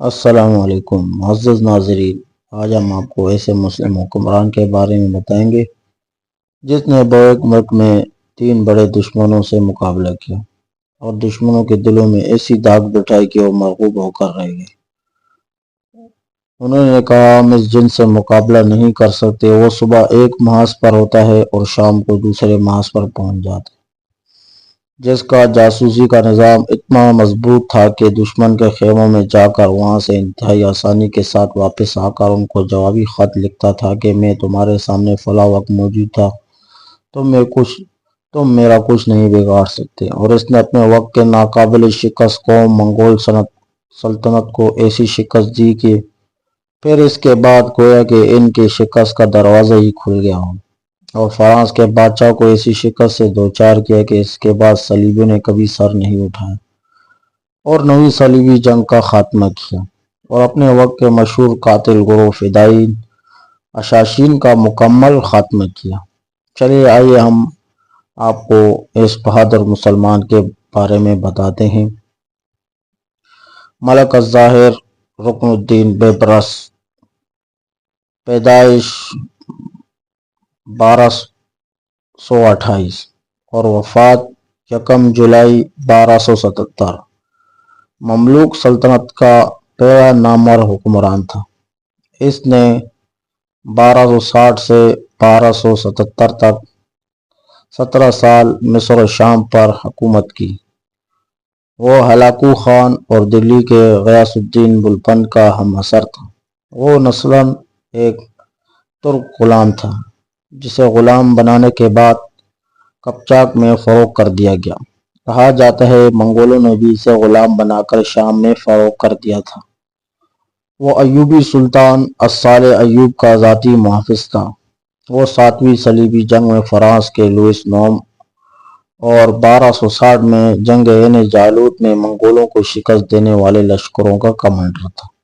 السلام علیکم، معزز ناظرین، آج ہم آپ کو ایسے مسلم حکمران کے بارے میں بتائیں گے جس نے بیک ملک میں تین بڑے دشمنوں سے مقابلہ کیا اور دشمنوں کے دلوں میں ایسی داغ بٹھائی کہ وہ مرغوب ہو کر رہ گئے۔ انہوں نے کہا، ہم اس جن سے مقابلہ نہیں کر سکتے، وہ صبح ایک محاذ پر ہوتا ہے اور شام کو دوسرے محاذ پر پہنچ جاتا ہے جس کا جاسوسی کا نظام اتنا مضبوط تھا کہ دشمن کے خیموں میں جا کر وہاں سے انتہائی آسانی کے ساتھ واپس آ کر ان کو جوابی خط لکھتا تھا کہ میں تمہارے سامنے فلاں وقت موجود تھا، تم میں کچھ تم میرا کچھ نہیں بگاڑ سکتے۔ اور اس نے اپنے وقت کے ناقابل شکست قوم منگول سلطنت کو ایسی شکست دی کہ پھر اس کے بعد گویا کہ ان کی شکست کا دروازہ ہی کھل گیا ہوں اور فرانس کے بادشاہ کو ایسی شکست سے دوچار کیا کہ اس کے بعد صلیبیوں نے کبھی سر نہیں اٹھایا اور نوی صلیبی جنگ کا خاتمہ کیا اور اپنے وقت کے مشہور قاتل گروہ فدائین اشاشین کا مکمل خاتمہ کیا۔ چلیے آئیے ہم آپ کو اس بہادر مسلمان کے بارے میں بتاتے ہیں۔ ملک الظاہر رکن الدین بیبرس، پیدائش بارہ سو اٹھائیس اور وفات یکم جولائی بارہ سو ستتر۔ مملوک سلطنت کا پہلا نامور حکمران تھا۔ اس نے بارہ سو ساٹھ سے بارہ سو ستتر تک سترہ سال مصر و شام پر حکومت کی۔ وہ ہلاکو خان اور دلی کے غیاس الدین بلپن کا ہم اثر تھا۔ وہ نسلاً ایک ترک غلام تھا۔ جسے غلام بنانے کے بعد کپچاک میں فروغ کر دیا گیا۔ کہا جاتا ہے، منگولوں نے بھی اسے غلام بنا کر شام میں فروغ کر دیا تھا۔ وہ ایوبی سلطان اسال ایوب کا ذاتی محافظ تھا۔ وہ ساتویں صلیبی جنگ میں فرانس کے لوئس نوم اور بارہ سو ساٹھ میں جنگ این جالوت میں منگولوں کو شکست دینے والے لشکروں کا کمانڈر تھا۔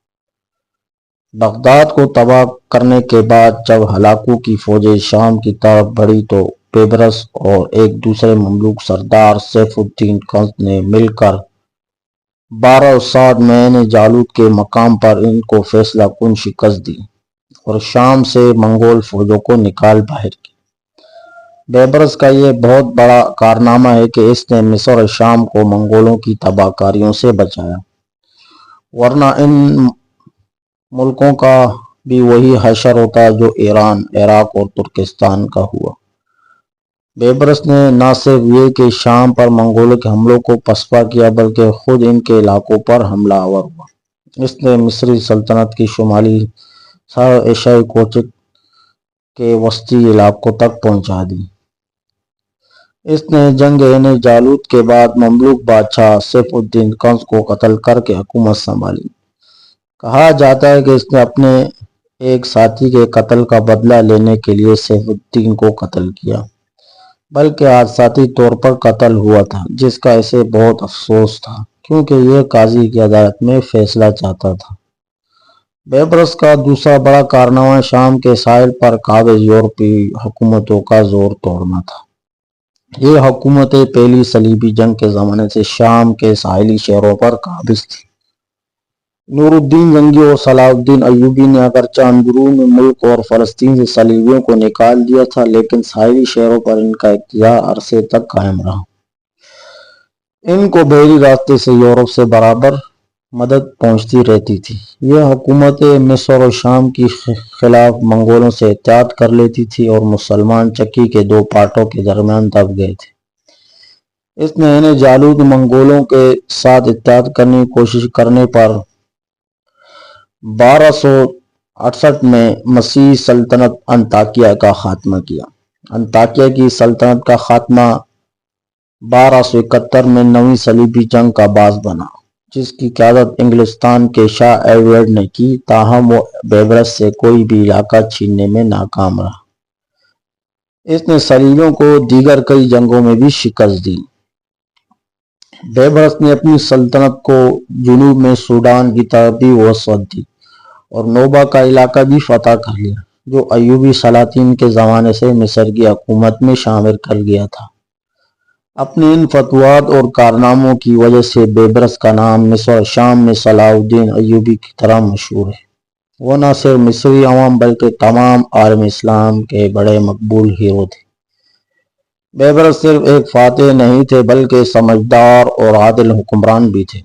بغداد کو تباہ کرنے کے بعد جب ہلاکو کی فوجیں شام کی طرف بڑھی تو پیبرس اور ایک دوسرے مملوک سردار سیف الدین کنس نے مل کر بارہ ساٹھ میں نے جالود کے مقام پر ان کو فیصلہ کن شکست دی اور شام سے منگول فوجوں کو نکال باہر کی۔ بیبرس کا یہ بہت بڑا کارنامہ ہے کہ اس نے مصر شام کو منگولوں کی تباہ کاریوں سے بچایا۔ ورنہ ان ملکوں کا بھی وہی حشر ہوتا جو ایران، عراق اور ترکستان کا ہوا۔ بیبرس نے نہ صرف یہ کہ شام پر منگولوں کے حملوں کو پسپا کیا، بلکہ خود ان کے علاقوں پر حملہ آور ہوا۔ اس نے مصری سلطنت کی شمالی سر ایشیائی کوچک کے وسطی علاقوں تک پہنچا دی۔ اس نے جنگ جالوت کے بعد مملوک بادشاہ سیف الدین کنس کو قتل کر کے حکومت سنبھالی۔ کہا جاتا ہے کہ اس نے اپنے ایک ساتھی کے قتل کا بدلہ لینے کے لیے سیف الدین کو قتل کیا، بلکہ حادثاتی طور پر قتل ہوا تھا، جس کا اسے بہت افسوس تھا، کیونکہ یہ قاضی کی عدالت میں فیصلہ چاہتا تھا۔ بیبرس کا دوسرا بڑا کارنامہ شام کے ساحل پر قابض یورپی حکومتوں کا زور توڑنا تھا۔ یہ حکومتیں پہلی صلیبی جنگ کے زمانے سے شام کے ساحلی شہروں پر قابض تھی نور الدین جنگی اور صلاح الدین ایوبی نے اگرچہ اندرون ملک اور فلسطین سے صلیبیوں کو نکال دیا تھا، لیکن ساحلی شہروں پر ان کا اقتدار عرصے تک قائم رہا۔ ان کو بحری راستے سے یورپ سے برابر مدد پہنچتی رہتی تھی۔ یہ حکومت مصر و شام کی خلاف منگولوں سے احتیاط کر لیتی تھی اور مسلمان چکی کے دو پارٹوں کے درمیان دب گئے تھے۔ اس نے انہیں جالود منگولوں کے ساتھ احتیاط کرنے کی کوشش کرنے پر بارہ سو اڑسٹھ میں مسیح سلطنت انتاکیہ کا خاتمہ کیا۔ انتاکیہ کی سلطنت کا خاتمہ بارہ سو اکہتر میں نویں صلیبی جنگ کا باز بنا، جس کی قیادت انگلستان کے شاہ ایڈورڈ نے کی، تاہم وہ بیبرس سے کوئی بھی علاقہ چھیننے میں ناکام رہا۔ اس نے صلیبیوں کو دیگر کئی جنگوں میں بھی شکست دی۔ بیبرس نے اپنی سلطنت کو جنوب میں سوڈان کی طرف بھی وسعت دی اور نوبا کا علاقہ بھی فتح کر لیا، جو ایوبی سلاطین کے زمانے سے مصر کی حکومت میں شامل کر گیا تھا۔ اپنے ان فتوات اور کارناموں کی وجہ سے بیبرس کا نام مصر شام میں صلاح الدین ایوبی کی طرح مشہور ہے۔ وہ نہ صرف مصری عوام بلکہ تمام عالم اسلام کے بڑے مقبول ہیرو تھے۔ بیبرس صرف ایک فاتح نہیں تھے، بلکہ سمجھدار اور عادل حکمران بھی تھے۔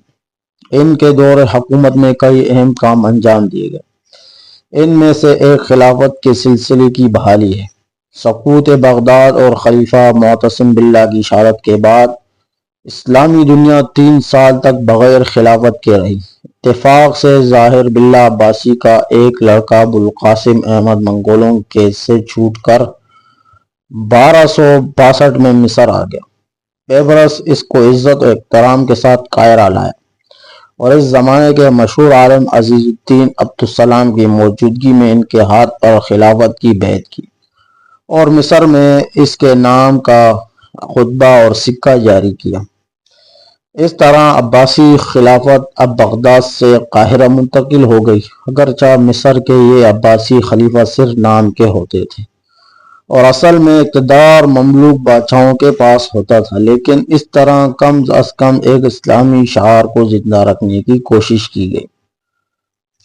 ان کے دور حکومت میں کئی اہم کام انجام دیے گئے۔ ان میں سے ایک خلافت کے سلسلے کی بحالی ہے۔ سقوط بغداد اور خلیفہ معتصم باللہ کی شہادت کے بعد اسلامی دنیا تین سال تک بغیر خلافت کے رہی۔ اتفاق سے ظاہر باللہ عباسی کا ایک لڑکا ابوالقاسم احمد منگولوں کے سے چھوٹ کر بارہ سو باسٹھ میں مصر آ گیا۔ پیبرس اس کو عزت و احترام کے ساتھ قائرہ لایا۔ اور اس زمانے کے مشہور عالم عزیز الدین عبدالسلام کی موجودگی میں ان کے ہاتھ پر خلافت کی بیعت کی۔ اور مصر میں اس کے نام کا خطبہ اور سکہ جاری کیا۔ اس طرح عباسی خلافت اب بغداد سے قاہرہ منتقل ہو گئی، اگرچہ مصر کے یہ عباسی خلیفہ صرف نام کے ہوتے تھے۔ اور اصل میں اقتدار مملوک بادشاہوں کے پاس ہوتا تھا، لیکن اس طرح کم از کم ایک اسلامی شعار کو زندہ رکھنے کی کوشش کی گئی۔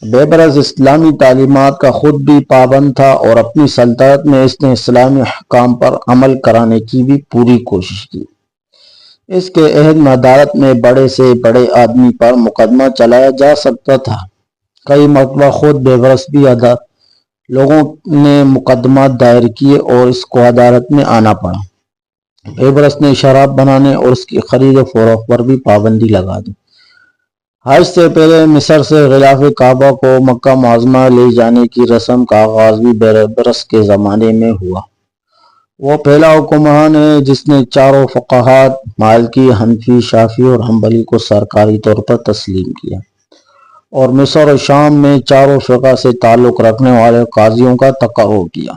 بیبرز اسلامی تعلیمات کا خود بھی پابند تھا اور اپنی سلطنت میں اس نے اسلامی حکام پر عمل کرانے کی بھی پوری کوشش کی۔ اس کے عہد مدارت میں بڑے سے بڑے آدمی پر مقدمہ چلایا جا سکتا تھا۔ کئی مرتبہ خود بیبرس بھی ادا لوگوں نے مقدمات دائر کیے اور اس کو عدالت میں آنا پڑا۔ بیبرس نے شراب بنانے اور اس کی خرید و فروخت پر بھی پابندی لگا دی۔ حج سے پہلے مصر سے غلاف کعبہ کو مکہ معظمہ لے جانے کی رسم کا آغاز بھی بیبرس کے زمانے میں ہوا۔ وہ پہلا حکمران ہے جس نے چاروں فقہات، مالکی، حنفی شافی اور حنبلی کو سرکاری طور پر تسلیم کیا۔ اور مصر و شام میں چاروں فقہ سے تعلق رکھنے والے قاضیوں کا تقرر کیا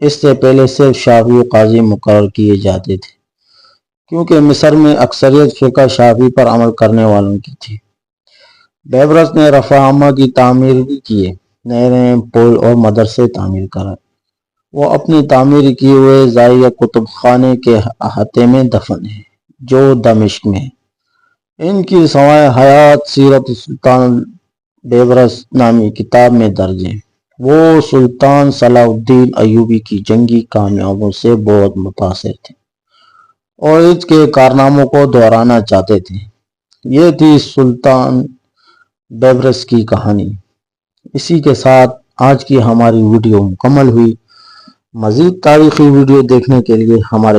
اس سے پہلے صرف شافی قاضی مقرر کیے جاتے تھے، کیونکہ مصر میں اکثریت فقہ شافی پر عمل کرنے والوں کی تھی۔ بیبرس نے رفع عامہ کی تعمیر بھی کیے نئے نئے پول اور مدرسے تعمیر کرائے۔ وہ اپنی تعمیر کیے ہوئے زائیہ کتب خانے کے احاطے میں دفن ہے، جو دمشق میں ان کی سوائے حیات سیرت سلطان بیبرس نامی کتاب میں درج ہیں وہ سلطان صلاح الدین ایوبی کی جنگی کامیابوں سے بہت متاثر تھے اور اس کے کارناموں کو دہرانا چاہتے تھے۔ یہ تھی سلطان بیبرس کی کہانی۔ اسی کے ساتھ آج کی ہماری ویڈیو مکمل ہوئی۔ مزید تاریخی ویڈیو دیکھنے کے لیے ہمارے